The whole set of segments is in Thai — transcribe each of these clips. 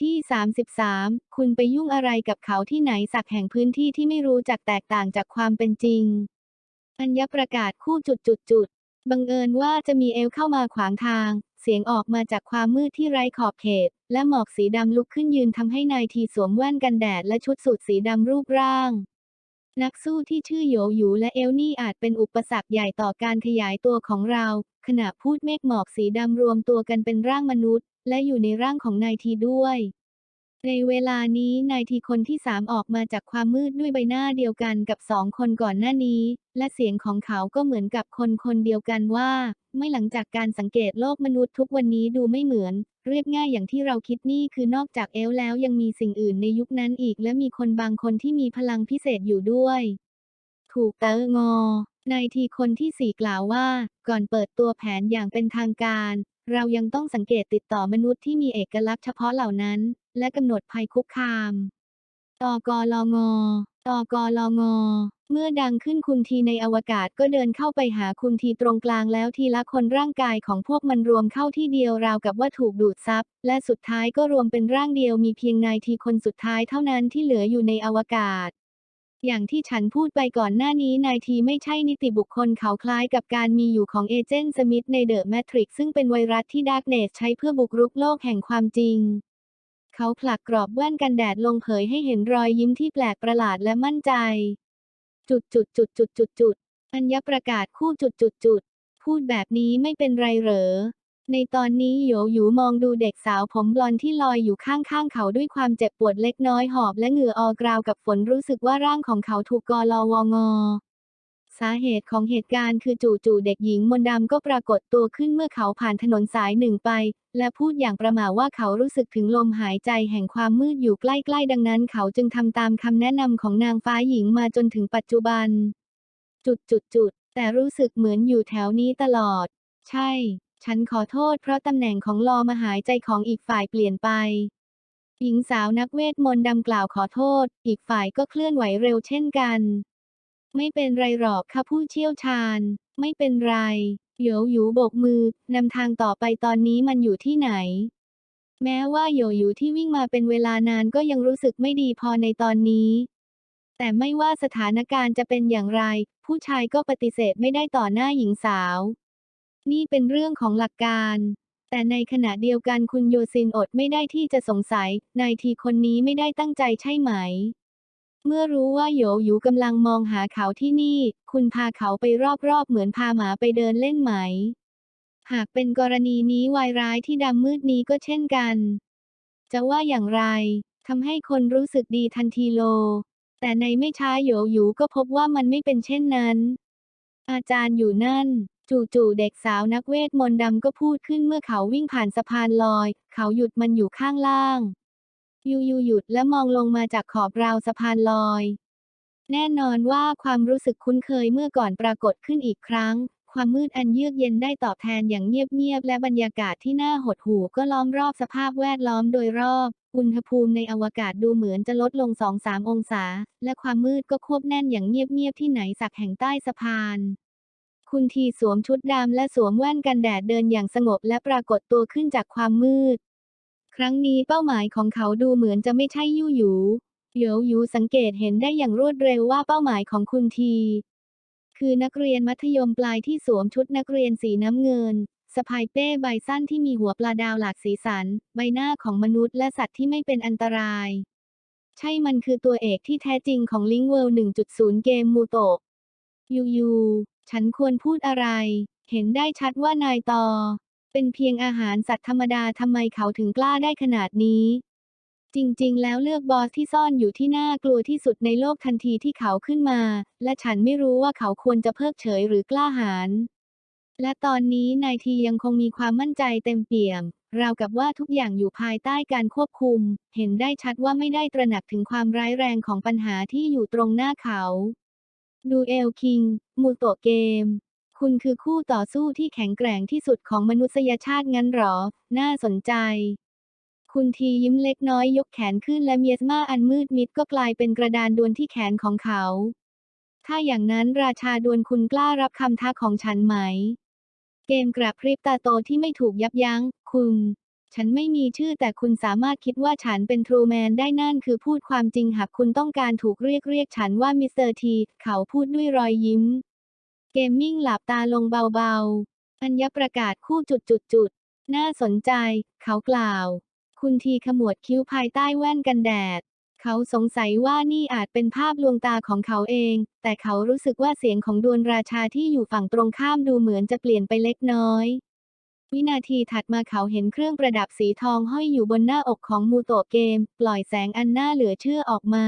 ที่ 33 คุณไปยุ่งอะไรกับเขาที่ไหนสักแห่งพื้นที่ที่ไม่รู้จักแตกต่างจากความเป็นจริง อัญญประกาศคู่จุดจุดจุดบังเอิญว่าจะมีเอลเข้ามาขวางทาง เสียงออกมาจากความมืดที่ไร้ขอบเขต และหมอกสีดำลุกขึ้นยืนทำให้นายทีสวมแว่นกันแดดและชุดสูทสีดำรูปร่าง นักสู้ที่ชื่อโยหยูและเอลนี่อาจเป็นอุปสรรคใหญ่ต่อการขยายตัวของเรา ขณะพูดเมฆหมอกสีดำรวมตัวกันเป็นร่างมนุษย์ และอยู่ในร่างของนายทีด้วย ในเวลานี้นายทีคนที่สามออกมาจากความมืดด้วยใบหน้าเดียวกันกับสองคนก่อนหน้านี้ และเสียงของเขาก็เหมือนกับคนคนเดียวกันว่า ไม่หลังจากการสังเกตโลกมนุษย์ทุกวันนี้ดูไม่เหมือน เรียบง่ายอย่างที่เราคิดนี่คือนอกจากเอลแล้วยังมีสิ่งอื่นในยุคนั้นอีก และมีคนบางคนที่มีพลังพิเศษอยู่ด้วย ถูกเตองอนายทีคนที่สี่กล่าวว่า ก่อนเปิดตัวแผนอย่างเป็นทางการ เรายังต้องสังเกตติดต่อมนุษย์ที่มีเอกลักษณ์เฉพาะเหล่านั้น และกำหนดภัยคุกคาม ตกลง ตกลง เมื่อดังขึ้นคุณทีในอวกาศก็เดินเข้าไปหาคุณทีตรงกลางแล้วทีละคนร่างกายของพวกมันรวมเข้าที่เดียวราวกับว่าถูกดูดซับ และสุดท้ายก็รวมเป็นร่างเดียวมีเพียงนายทีคนสุดท้ายเท่านั้นที่เหลืออยู่ในอวกาศอย่างที่ฉันพูดไปก่อนหน้านี้นายทีไม่ใช่นิติบุคคลเขาคล้ายกับการมีอยู่ของเอเจนต์สมิธในเดอะแมทริกซึ่งเป็นไวรัสที่ดาร์กเนสใช้เพื่อบุกรุกโลกแห่งความจริง เขาผลักกรอบแว่นกันแดดลงเผยให้เห็นรอยยิ้มที่แปลกประหลาดและมั่นใจ จุดจุดจุดจุดจุดจุดอัญญประกาศคู่จุดจุดจุดพูดแบบนี้ไม่เป็นไรเหรอ ในตอนนี้โยหยูมองดูเด็กสาวผมบลอนที่ลอยอยู่ข้างๆเขาด้วยความเจ็บปวดเล็กน้อยหอบและเหงื่อออกราวกับฝนรู้สึกว่าร่างของเขาถูกกอลอวงอ สาเหตุของเหตุการณ์คือจู่ๆเด็กหญิงมนต์ดำก็ปรากฏตัวขึ้นเมื่อเขาผ่านถนนสายหนึ่งไป และพูดอย่างประหม่าว่าเขารู้สึกถึงลมหายใจแห่งความมืดอยู่ใกล้ๆ ดังนั้นเขาจึงทำตามคำแนะนำของนางฟ้าหญิงมาจนถึงปัจจุบัน จุดจุดจุดๆๆแต่รู้สึกเหมือนอยู่แถวนี้ตลอด ใช่ ฉันขอโทษเพราะตำแหน่งของลอมหายใจของอีกฝ่ายเปลี่ยนไปหญิงสาวนักเวทมนต์ดำกล่าวขอโทษ อีกฝ่ายก็เคลื่อนไหวเร็วเช่นกัน ไม่เป็นไรหรอกค่ะผู้เชี่ยวชาญ ไม่เป็นไร เหยวหยูโบกมือนำทางต่อไปตอนนี้มันอยู่ที่ไหน แม้ว่าโยหยูที่วิ่งมาเป็นเวลานานก็ยังรู้สึกไม่ดีพอในตอนนี้ แต่ไม่ว่าสถานการณ์จะเป็นอย่างไร ผู้ชายก็ปฏิเสธไม่ได้ต่อหน้าหญิงสาว นี่เป็นเรื่องของหลักการแต่ในขณะเดียวกันคุณโยซินอดไม่ได้ที่จะสงสัย นายทีคนนี้ไม่ได้ตั้งใจใช่ไหม เมื่อรู้ว่าโยหยูกำลังมองหาเขาที่นี่ คุณพาเขาไปรอบๆ เหมือนพาหมาไปเดินเล่นไหม หากเป็นกรณีนี้วายร้ายที่ดำมืดนี้ก็เช่นกัน จะว่าอย่างไรทำให้คนรู้สึกดีทันทีโล แต่ในไม่ช้าโยหยูก็พบว่ามันไม่เป็นเช่นนั้น อาจารย์อยู่นั่น จู่ๆเด็กสาวนักเวทมนต์ดำก็พูดขึ้นเมื่อเขาวิ่งผ่านสะพานลอย เขาหยุดมันอยู่ข้างล่าง ยูยูหยุดและมองลงมาจากขอบราวสะพานลอย แน่นอนว่าความรู้สึกคุ้นเคยเมื่อก่อนปรากฏขึ้นอีกครั้ง ความมืดอันเยือกเย็นได้ตอบแทนอย่างเงียบๆและบรรยากาศที่น่าหดหู่ก็ล้อมรอบสภาพแวดล้อมโดยรอบ อุณหภูมิในอวกาศดูเหมือนจะลดลง2-3องศา และความมืดก็ควบแน่นอย่างเงียบๆที่ไหนสักแห่งใต้สะพานคุณทีสวมชุดดำและสวมแว่นกันแดดเดินอย่างสงบและปรากฏตัวขึ้นจากความมืด ครั้งนี้เป้าหมายของเขาดูเหมือนจะไม่ใช่ยู่หยูเหยวหยูสังเกตเห็นได้อย่างรวดเร็วว่าเป้าหมายของคุณที คือนักเรียนมัธยมปลายที่สวมชุดนักเรียนสีน้ำเงินสะพายเป้ใบสั้นที่มีหัวปลาดาวหลากสีสัน ใบหน้าของมนุษย์และสัตว์ที่ไม่เป็นอันตราย ใช่มันคือตัวเอกที่แท้จริงของ Link World 1.0 เกมมูโตะยูยูฉันควรพูดอะไร เห็นได้ชัดว่านายตอ เป็นเพียงอาหารสัตว์ธรรมดาทำไมเขาถึงกล้าได้ขนาดนี้ จริงๆ แล้วเลือกบอสที่ซ่อนอยู่ที่น่ากลัวที่สุดในโลกทันทีที่เขาขึ้นมา และฉันไม่รู้ว่าเขาควรจะเพิกเฉยหรือกล้าหาญและตอนนี้นายทียังคงมีความมั่นใจเต็มเปี่ยม ราวกับว่าทุกอย่างอยู่ภายใต้การควบคุม เห็นได้ชัดว่าไม่ได้ตระหนักถึงความร้ายแรงของปัญหาที่อยู่ตรงหน้าเขา ดูเอลคิง มูโตเกม คุณคือคู่ต่อสู้ที่แข็งแกร่งที่สุดของมนุษยชาติงั้นหรอ น่าสนใจ คุณทียิ้มเล็กน้อยยกแขนขึ้นและเมียสมาอันมืดมิดก็กลายเป็นกระดานดวลที่แขนของเขา ถ้าอย่างนั้นราชาดวลคุณกล้ารับคำท้าของฉันไหม เกมกระพริบตาโตที่ไม่ถูกยับยั้ง คุณ ฉันไม่มีชื่อแต่คุณสามารถคิดว่าฉันเป็นทรูแมนได้นั่นคือพูดความจริงหากคุณต้องการถูกเรียกเรียกฉันว่ามิสเตอร์ที เขาพูดด้วยรอยยิ้ม เกมมิ่งหลับตาลงเบาๆ อัญญประกาศคู่จุดจุดจุดๆน่าสนใจ เขากล่าว คุณทีขมวดคิ้วภายใต้แว่นกันแดด เขาสงสัยว่านี่อาจเป็นภาพลวงตาของเขาเอง แต่เขารู้สึกว่าเสียงของดวลราชาที่อยู่ฝั่งตรงข้ามดูเหมือนจะเปลี่ยนไปเล็กน้อย วินาทีถัดมาเขาเห็นเครื่องประดับสีทองห้อยอยู่บนหน้าอกของมูโตะเกม ปล่อยแสงอันน่าเหลือเชื่อออกมา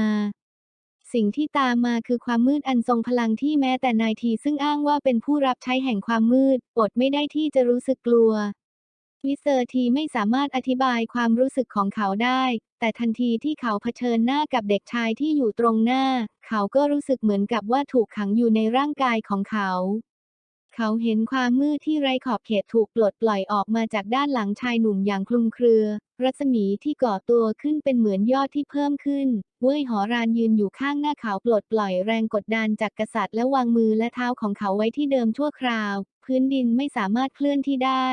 สิ่งที่ตามมาคือความมืดอันทรงพลังที่แม้แต่นายทีซึ่งอ้างว่าเป็นผู้รับใช้แห่งความมืด อดไม่ได้ที่จะรู้สึกกลัวมิเตอร์ทีไม่สามารถอธิบายความรู้สึกของเขาได้ แต่ทันทีที่เขาเผชิญหน้ากับเด็กชายที่อยู่ตรงหน้า เขาก็รู้สึกเหมือนกับว่าถูกขังอยู่ในร่างกายของเขาเขาเห็นความมืดที่ไร้ขอบเขตถูกปลดปล่อยออกมาจากด้านหลังชายหนุ่มอย่างคลุมเครือ รัศมีที่ก่อตัวขึ้นเป็นเหมือนยอดที่เพิ่มขึ้น เว้ยหอรานยืนอยู่ข้างหน้าเขาปลดปล่อยแรงกดดันจากกษัตริย์และวางมือและเท้าของเขาไว้ที่เดิมชั่วคราว พื้นดินไม่สามารถเคลื่อนที่ได้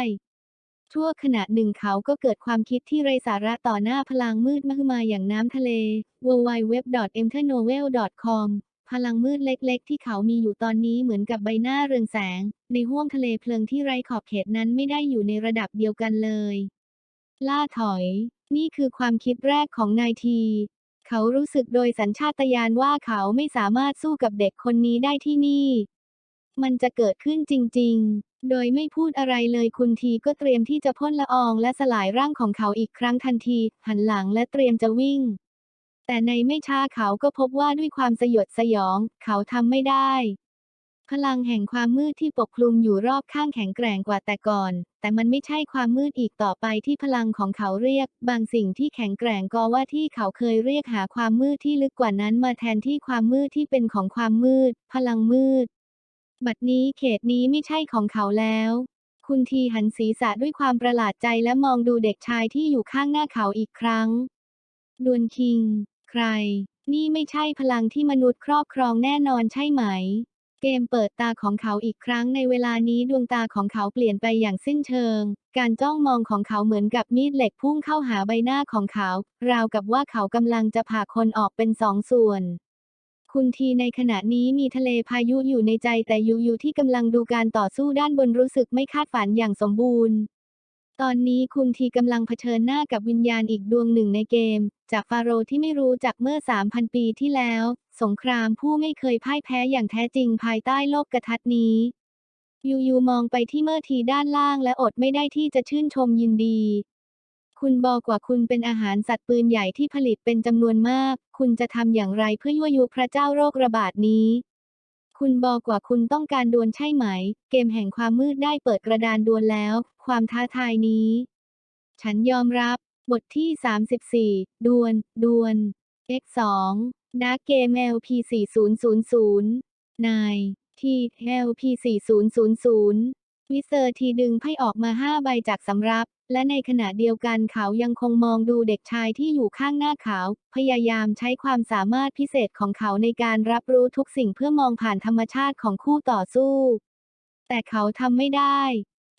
ชั่วขณะหนึ่งเขาก็เกิดความคิดที่ไรสาระต่อหน้าพลังมืดมหึมาอย่างน้ำทะเล w w w e n t e r n o v e l c o m พลังมืดเล็ก ๆ ที่เขามีอยู่ตอนนี้เหมือนกับใบหน้าเรืองแสง ในห้วงทะเลเพลิงที่ไร้ขอบเขตนั้นไม่ได้อยู่ในระดับเดียวกันเลย ล่าถอย นี่คือความคิดแรกของนายที เขารู้สึกโดยสัญชาตญาณว่าเขาไม่สามารถสู้กับเด็กคนนี้ได้ที่นี่ มันจะเกิดขึ้นจริง ๆ โดยไม่พูดอะไรเลยคุณทีก็เตรียมที่จะพ่นละอองและสลายร่างของเขาอีกครั้งทันที หันหลังและเตรียมจะวิ่ง แต่ในไม่ช้าเขาก็พบว่าด้วยความสยดสยอง เขาทำไม่ได้ พลังแห่งความมืดที่ปกคลุมอยู่รอบข้างแข็งแกร่งกว่าแต่ก่อน แต่มันไม่ใช่ความมืดอีกต่อไปที่พลังของเขาเรียก บางสิ่งที่แข็งแกร่งก็ว่าที่เขาเคยเรียกหาความมืดที่ลึกกว่านั้นมาแทนที่ความมืดที่เป็นของความมืด พลังมืด บัดนี้เขตนี้ไม่ใช่ของเขาแล้ว คุณทีหันศีรษะด้วยความประหลาดใจและมองดูเด็กชายที่อยู่ข้างหน้าเขาอีกครั้ง ดวนคิง ใคร นี่ไม่ใช่พลังที่มนุษย์ครอบครองแน่นอนใช่ไหม เกมเปิดตาของเขาอีกครั้งในเวลานี้ดวงตาของเขาเปลี่ยนไปอย่างสิ้นเชิง การจ้องมองของเขาเหมือนกับมีดเหล็กพุ่งเข้าหาใบหน้าของเขา ราวกับว่าเขากำลังจะผ่าคนออกเป็นสองส่วน คุณทีในขณะนี้มีทะเลพายุอยู่ในใจแต่ยูยูที่กำลังดูการต่อสู้ด้านบนรู้สึกไม่คาดฝันอย่างสมบูรณ์ ตอนนี้คุณทีกำลังเผชิญหน้ากับวิญญาณอีกดวงหนึ่งในเกม จากฟาโรห์ที่ไม่รู้จักเมื่อ 3,000 ปีที่แล้ว สงครามผู้ไม่เคยพ่ายแพ้อย่างแท้จริงภายใต้โลกกระทัดนี้ ยูยูมองไปที่เมอร์ทีด้านล่างและอดไม่ได้ที่จะชื่นชมยินดี คุณบอกว่าคุณเป็นอาหารสัตว์ปืนใหญ่ที่ผลิตเป็นจำนวนมาก คุณจะทำอย่างไรเพื่อยั่วยุพระเจ้าโรคระบาดนี้คุณบอกว่าคุณต้องการดวลใช่ไหม เกมแห่งความมืดได้เปิดกระดานดวลแล้ว ความท้าทายนี้ ฉันยอมรับ บทที่ 34 ดวล ดวล X2 Dark Game LP 4000 นาย ที่ LP 4000มิเตอร์ทีดึงไพ่ออกมาห้าใบจากสำรับ และในขณะเดียวกันเขายังคงมองดูเด็กชายที่อยู่ข้างหน้าเขา พยายามใช้ความสามารถพิเศษของเขาในการรับรู้ทุกสิ่งเพื่อมองผ่านธรรมชาติของคู่ต่อสู้ แต่เขาทำไม่ได้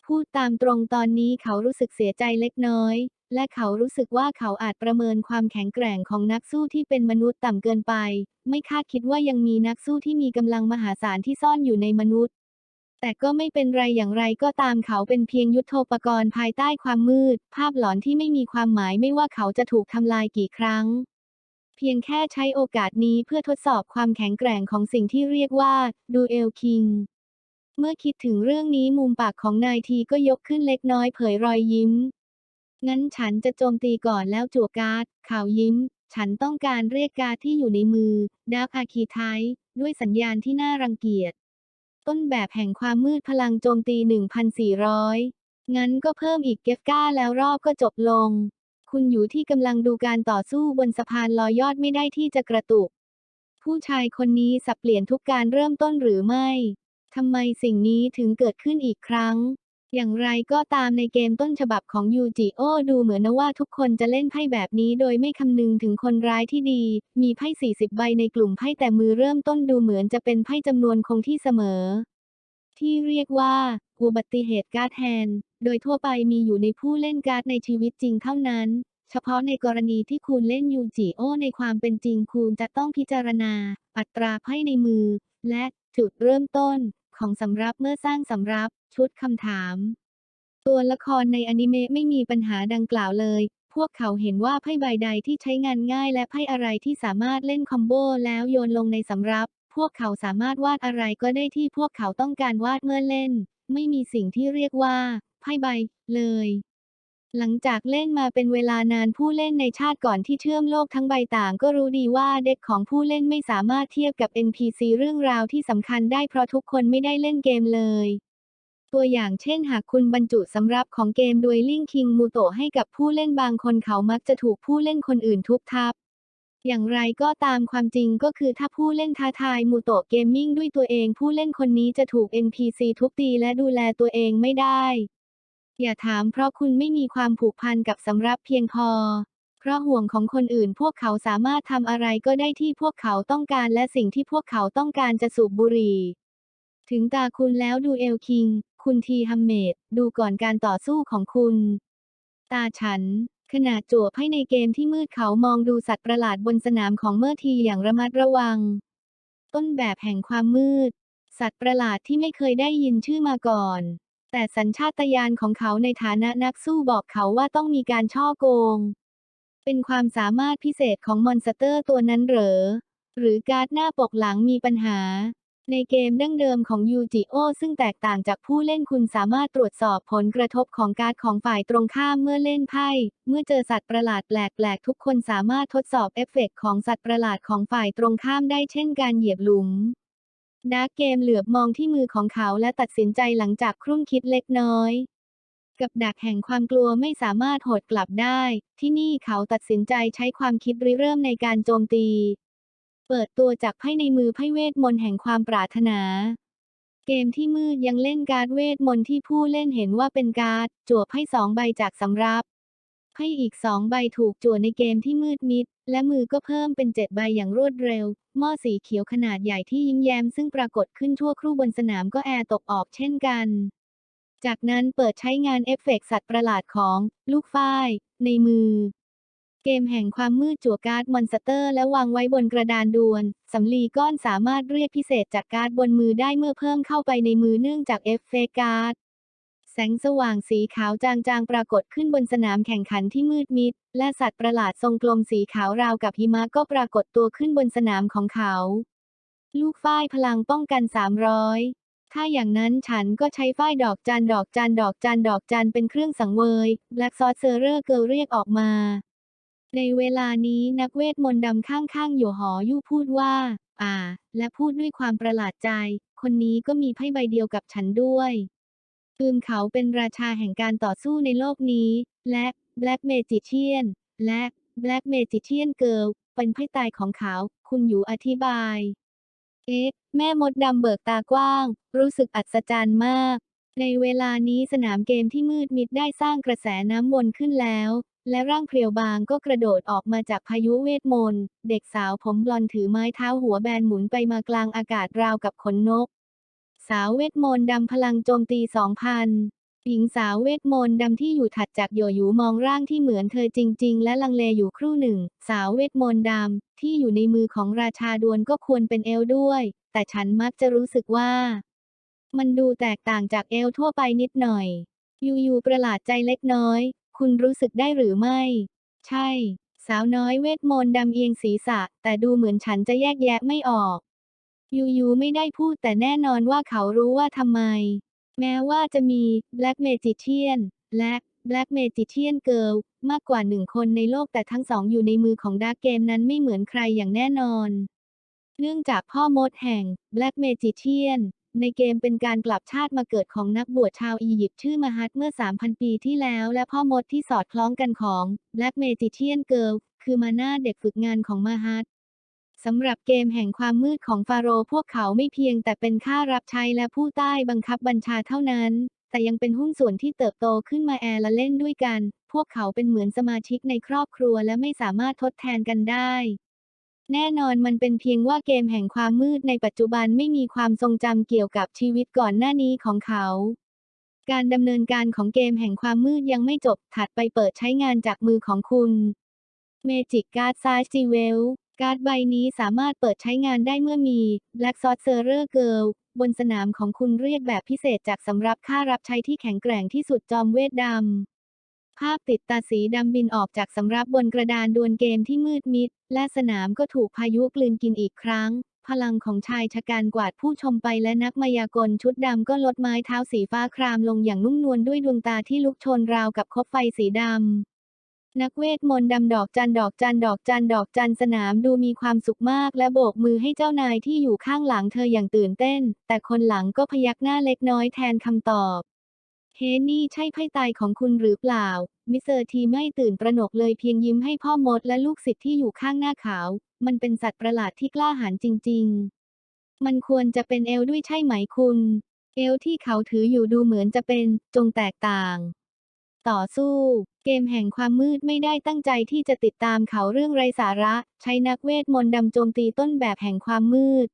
พูดตามตรงตอนนี้เขารู้สึกเสียใจเล็กน้อย และเขารู้สึกว่าเขาอาจประเมินความแข็งแกร่งของนักสู้ที่เป็นมนุษย์ต่ำเกินไป ไม่คาดคิดว่ายังมีนักสู้ที่มีกำลังมหาศาลที่ซ่อนอยู่ในมนุษย์ แต่ก็ไม่เป็นไรอย่างไรก็ตามเขาเป็นเพียงยุทโธปกรณ์ภายใต้ความมืด ภาพหลอนที่ไม่มีความหมายไม่ว่าเขาจะถูกทำลายกี่ครั้ง เพียงแค่ใช้โอกาสนี้เพื่อทดสอบความแข็งแกร่งของสิ่งที่เรียกว่าดูเอลคิงเมื่อคิดถึงเรื่องนี้มุมปากของนายทีก็ยกขึ้นเล็กน้อยเผยรอยยิ้ม งั้นฉันจะโจมตีก่อนแล้วจั่วการ์ดเขาวยิ้ม ฉันต้องการเรียกการ์ดที่อยู่ในมือดาร์คอาคีไทด้วยสัญญาณที่น่ารังเกียจ ต้นแบบแห่งความมืดพลังโจมตี 1,400 งั้นก็เพิ่มอีกเกฟก้าแล้วรอบก็จบลง คุณอยู่ที่กำลังดูการต่อสู้บนสะพานลอยยอดไม่ได้ที่จะกระตุก ผู้ชายคนนี้สับเปลี่ยนทุกการเริ่มต้นหรือไม่ทำไมสิ่งนี้ถึงเกิดขึ้นอีกครั้ง อย่างไรก็ตามในเกมต้นฉบับของยูจิโอดูเหมือนนะว่าทุกคนจะเล่นไพ่แบบนี้โดยไม่คำนึงถึงคนร้ายที่ดี มีไพ่ 40 ใบในกลุ่มไพ่แต่มือเริ่มต้นดูเหมือนจะเป็นไพ่จำนวนคงที่เสมอ ที่เรียกว่า อุบัติเหตุการ์ดแฮนด์โดยทั่วไปมีอยู่ในผู้เล่นการ์ดในชีวิตจริงเท่านั้น เฉพาะในกรณีที่คุณเล่นยูจิโอในความเป็นจริงคุณจะต้องพิจารณา อัตราไพ่ในมือ และจุดเริ่มต้นของสำรับเมื่อสร้างสำรับ ชุดคำถาม ตัวละครในอนิเมะไม่มีปัญหาดังกล่าวเลย พวกเขาเห็นว่าไพ่ใบใดที่ใช้งานง่ายและไพ่อะไรที่สามารถเล่นคอมโบแล้วโยนลงในสำรับ พวกเขาสามารถวาดอะไรก็ได้ที่พวกเขาต้องการวาดเมื่อเล่น ไม่มีสิ่งที่เรียกว่า ไพ่ใบ เลย หลังจากเล่นมาเป็นเวลานานผู้เล่นในชาติก่อนที่เชื่อมโลกทั้งใบต่างก็รู้ดีว่าเด็กของผู้เล่นไม่สามารถเทียบกับ NPC เรื่องราวที่สำคัญได้เพราะทุกคนไม่ได้เล่นเกมเลย ตัวอย่างเช่นหากคุณบรรจุสำรับของเกม Dueling King Muto ให้กับผู้เล่นบางคนเขามักจะถูกผู้เล่นคนอื่นทุบทับ อย่างไรก็ตามความจริงก็คือถ้าผู้เล่นท้าทายมูโตะเกมมิ่งด้วยตัวเองผู้เล่นคนนี้จะถูก NPC ทุบตีและดูแลตัวเองไม่ได้ อย่าถามเพราะคุณไม่มีความผูกพันกับสำรับเพียงพอ เพราะห่วงของคนอื่นพวกเขาสามารถทำอะไรก็ได้ที่พวกเขาต้องการและสิ่งที่พวกเขาต้องการจะสูบบุหรี่ ถึงตาคุณแล้วดูเอลคิง คุณทีฮัมเมดดูก่อนการต่อสู้ของคุณ ตาฉัน ขณะจั่วไพ่ในเกมที่มืดเขามองดูสัตว์ประหลาดบนสนามของเมื่อทีอย่างระมัดระวัง ต้นแบบแห่งความมืด สัตว์ประหลาดที่ไม่เคยได้ยินชื่อมาก่อน แต่สัญชาตญาณของเขาในฐานะนักสู้บอกเขาว่าต้องมีการช่อโกง เป็นความสามารถพิเศษของมอนสเตอร์ตัวนั้นเหรอ หรือการ์ดหน้าปกหลังมีปัญหา ในเกมดั้งเดิมของยูจิโอซึ่งแตกต่างจากผู้เล่นคุณสามารถตรวจสอบผลกระทบของการ์ดของฝ่ายตรงข้ามเมื่อเล่นไพ่ เมื่อเจอสัตว์ประหลาดแปลกๆ ทุกคนสามารถทดสอบเอฟเฟกต์ของสัตว์ประหลาดของฝ่ายตรงข้ามได้เช่นการเหยียบหลุมดาร์กเกมเหลือบมองที่มือของเขาและตัดสินใจหลังจากครุ่นคิดเล็กน้อย กับดักแห่งความกลัวไม่สามารถโหดกลับได้ ที่นี่เขาตัดสินใจใช้ความคิดริเริ่มในการโจมตี เปิดตัวจากไพ่ในมือไพ่เวทมนต์แห่งความปรารถนา เกมที่มืดยังเล่นการ์ดเวทมนต์ที่ผู้เล่นเห็นว่าเป็นการ์ดจั่วไพ่สองใบจากสำรับไพ่อีกสองใบถูกจั่วในเกมที่มืดมิด และมือก็เพิ่มเป็นเจ็ดใบอย่างรวดเร็ว หม้อสีเขียวขนาดใหญ่ที่ยิ้มแย้มซึ่งปรากฏขึ้นทั่วครู่บนสนามก็แอร์ตกออกเช่นกัน จากนั้นเปิดใช้งานเอฟเฟกต์สัตว์ประหลาดของลูกฝ้ายในมือ เกมแห่งความมืดจั่วการ์ดมอนสเตอร์และวางไว้บนกระดานดวลสำลีก้อนสามารถเรียกพิเศษจากการ์ดบนมือได้เมื่อเพิ่มเข้าไปในมือเนื่องจากเอฟเฟกต์การ์ดแสงสว่างสีขาวจางๆ ปรากฏขึ้นบนสนามแข่งขันที่มืดมิด และสัตว์ประหลาดทรงกลมสีขาวราวกับหิมะก็ปรากฏตัวขึ้นบนสนามของเขา ลูกฝ้ายพลังป้องกัน 300ถ้าอย่างนั้นฉันก็ใช้ฝ้ายดอกจันดอกจันดอกจันดอกจันเป็นเครื่องสังเวย Black s o r c e r e r Girl เรียกออกมา ในเวลานี้นักเวทมนต์ดำข้างๆอยู่หอยู่พูดว่า อ่า และพูดด้วยความประหลาดใจ คนนี้ก็มีไพ่ใบเดียวกับฉันด้วยปืมเขาเป็นราชาแห่งการต่อสู้ในโลกนี้ และ Black Magician และ Black Magician Girl เป็นไพ่ตายของเขา คุณอยู่อธิบาย เอ๊ะ แม่มดดำเบิกตากว้าง รู้สึกอัศจรรย์มาก ในเวลานี้สนามเกมที่มืดมิดได้สร้างกระแสน้ำวนขึ้นแล้ว และร่างเพรียวบางก็กระโดดออกมาจากพายุเวทมนต์ เด็กสาวผมบลอนถือไม้เท้าหัวแบนหมุนไปมากลางอากาศราวกับขนนก สาวเวทมนต์ดำพลังโจมตี2,000หญิงสาวเวทมนต์ดำที่อยู่ถัดจากโยยูมองร่างที่เหมือนเธอจริง ๆ และลังเลอยู่ครู่หนึ่ง สาวเวทมนต์ดำที่อยู่ในมือของราชาดวนก็ควรเป็นเอลด้วย แต่ฉันมักจะรู้สึกว่า มันดูแตกต่างจากเอลทั่วไปนิดหน่อยยูยูประหลาดใจเล็กน้อย คุณรู้สึกได้หรือไม่ ใช่ สาวน้อยเวทมนต์ดำเอียงศีรษะ แต่ดูเหมือนฉันจะแยกแยะไม่ออก ยูยูไม่ได้พูดแต่แน่นอนว่าเขารู้ว่าทำไม แม้ว่าจะมี Black Magician และ Black Magician Girl มากกว่าหนึ่งคนในโลกแต่ทั้งสองอยู่ในมือของดาร์กเกมนั้นไม่เหมือนใครอย่างแน่นอน เนื่องจากพ่อมดแห่ง Black Magician ในเกมเป็นการกลับชาติมาเกิดของนักบวชชาวอียิปต์ชื่อมหัตเมื่อ 3,000 ปีที่แล้ว และพ่อมดที่สอดคล้องกันของ Black Magician Girl คือมาน่าเด็กฝึกงานของมหัตสำหรับเกมแห่งความมืดของฟาโรห์พวกเขาไม่เพียงแต่เป็นข้ารับใช้และผู้ใต้บังคับบัญชาเท่านั้น แต่ยังเป็นหุ้นส่วนที่เติบโตขึ้นมาแอร์และเล่นด้วยกัน พวกเขาเป็นเหมือนสมาชิกในครอบครัวและไม่สามารถทดแทนกันได้ แน่นอนมันเป็นเพียงว่าเกมแห่งความมืดในปัจจุบันไม่มีความทรงจำเกี่ยวกับชีวิตก่อนหน้านี้ของเขา การดำเนินการของเกมแห่งความมืดยังไม่จบถัดไปเปิดใช้งานจากมือของคุณ Magic Card Size g w e l การ์ดใบนี้สามารถเปิดใช้งานได้เมื่อมี Black Sorcerer Girl บนสนามของคุณเรียกแบบพิเศษจากสำรับค่ารับใช้ที่แข็งแกร่งที่สุดจอมเวทดำ ภาพติดตาสีดำบินออกจากสำรับบนกระดานดวลเกมที่มืดมิด และสนามก็ถูกพายุกลืนกินอีกครั้ง พลังของชายชะกันกวาดผู้ชมไปและนักมายากลชุดดำก็ลดไม้เท้าสีฟ้าครามลงอย่างนุ่มนวลด้วยดวงตาที่ลุกชนราวกับคบไฟสีดำนักเวทมนต์ดำดอกจันดอกจันดอกจันดอกจันสนามดูมีความสุขมากและโบกมือให้เจ้านายที่อยู่ข้างหลังเธออย่างตื่นเต้น แต่คนหลังก็พยักหน้าเล็กน้อยแทนคำตอบ เฮนี่ใช่ไพ่ตายของคุณหรือเปล่า มิสเตอร์ทีไม่ตื่นตระหนกเลยเพียงยิ้มให้พ่อมดและลูกศิษย์ที่อยู่ข้างหน้าขาวมันเป็นสัตว์ประหลาดที่กล้าหาญจริง ๆ มันควรจะเป็นเอลด้วยใช่ไหมคุณ เอลที่เขาถืออยู่ดูเหมือนจะเป็นจงแตกต่าง ต่อสู้ เกมแห่งความมืดไม่ได้ตั้งใจที่จะติดตามเขาเรื่องไรสาระ ใช้นักเวทมนต์ดำโจมตีต้นแบบแห่งความมืด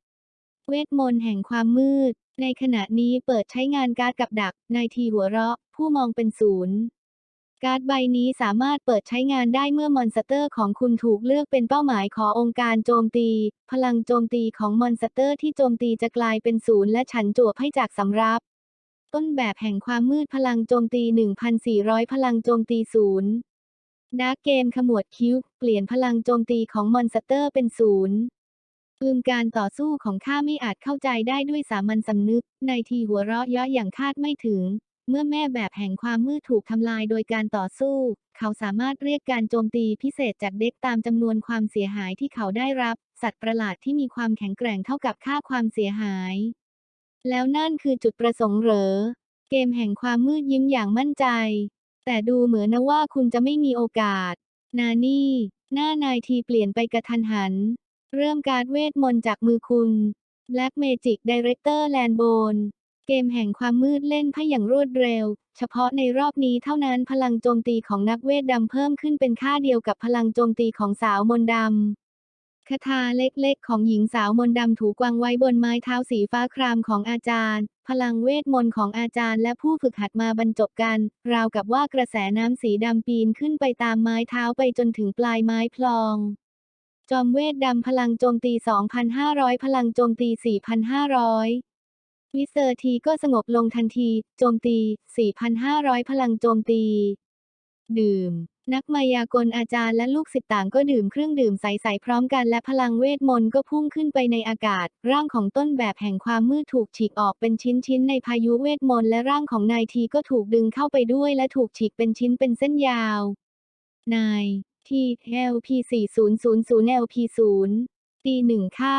เวทมนต์แห่งความมืด ในขณะนี้เปิดใช้งานการ์ดกับดัก นายทีหัวเราะ ผู้มองเป็นศูนย์การ์ดใบนี้สามารถเปิดใช้งานได้เมื่อมอนสเตอร์ของคุณถูกเลือกเป็นเป้าหมายขององค์การโจมตี พลังโจมตีของมอนสเตอร์ที่โจมตีจะกลายเป็นศูนย์และฉันจวบให้จากสำรับ ต้นแบบแห่งความมืดพลังโจมตี 1,400 พลังโจมตีศูนย์ดาร์กเกมขมวดคิ้ว เปลี่ยนพลังโจมตีของมอนสเตอร์เป็นศูนย์ อืมการต่อสู้ของข้าไม่อาจเข้าใจได้ด้วยสามัญสำนึก ในทีหัวเราะเยาะอย่างคาดไม่ถึง เมื่อแม่แบบแห่งความมืดถูกทำลายโดยการต่อสู้ เขาสามารถเรียกการโจมตีพิเศษจากเด็กตามจำนวนความเสียหายที่เขาได้รับ สัตว์ประหลาดที่มีความแข็งแกร่งเท่ากับค่าความเสียหาย แล้วนั่นคือจุดประสงค์เหรอ เกมแห่งความมืดยิ้มอย่างมั่นใจ แต่ดูเหมือนนะว่าคุณจะไม่มีโอกาส นานี่ หน้านายทีเปลี่ยนไปกระทันหัน เริ่มการเวทมนต์จากมือคุณ Black Magic Director Land b o n เกมแห่งความมืดเล่นไพ่อย่างรวดเร็ว เฉพาะในรอบนี้เท่านั้นพลังโจมตีของนักเวทดำเพิ่มขึ้นเป็นค่าเดียวกับพลังโจมตีของสาวมนต์ดำคาถาเล็กๆ ของหญิงสาวมนต์ดำถูกวางไว้บนไม้เท้าสีฟ้าครามของอาจารย์ พลังเวทมนต์ของอาจารย์และผู้ฝึกหัดมาบรรจบกัน ราวกับว่ากระแสน้ำสีดำปีนขึ้นไปตามไม้เท้าไปจนถึงปลายไม้พลอง จอมเวทดำพลังโจมตี 2,500 พลังโจมตี 4,500มิเตอร์ทีก็สงบลงทันที โจมตี 4,500 พลังโจมตี ดื่ม นักมายากลอาจารย์และลูกศิษย์ต่างก็ดื่มเครื่องดื่มใส ๆ พร้อมกันและพลังเวทมนต์ก็พุ่งขึ้นไปในอากาศ ร่างของต้นแบบแห่งความมืดถูกฉีกออกเป็นชิ้น ๆ ในพายุเวทมนต์และร่างของนายทีก็ถูกดึงเข้าไปด้วยและถูกฉีกเป็นชิ้นเป็นเส้นยาว นาย ที่ LP 4000 LP 0 ตีหนึ่งค่า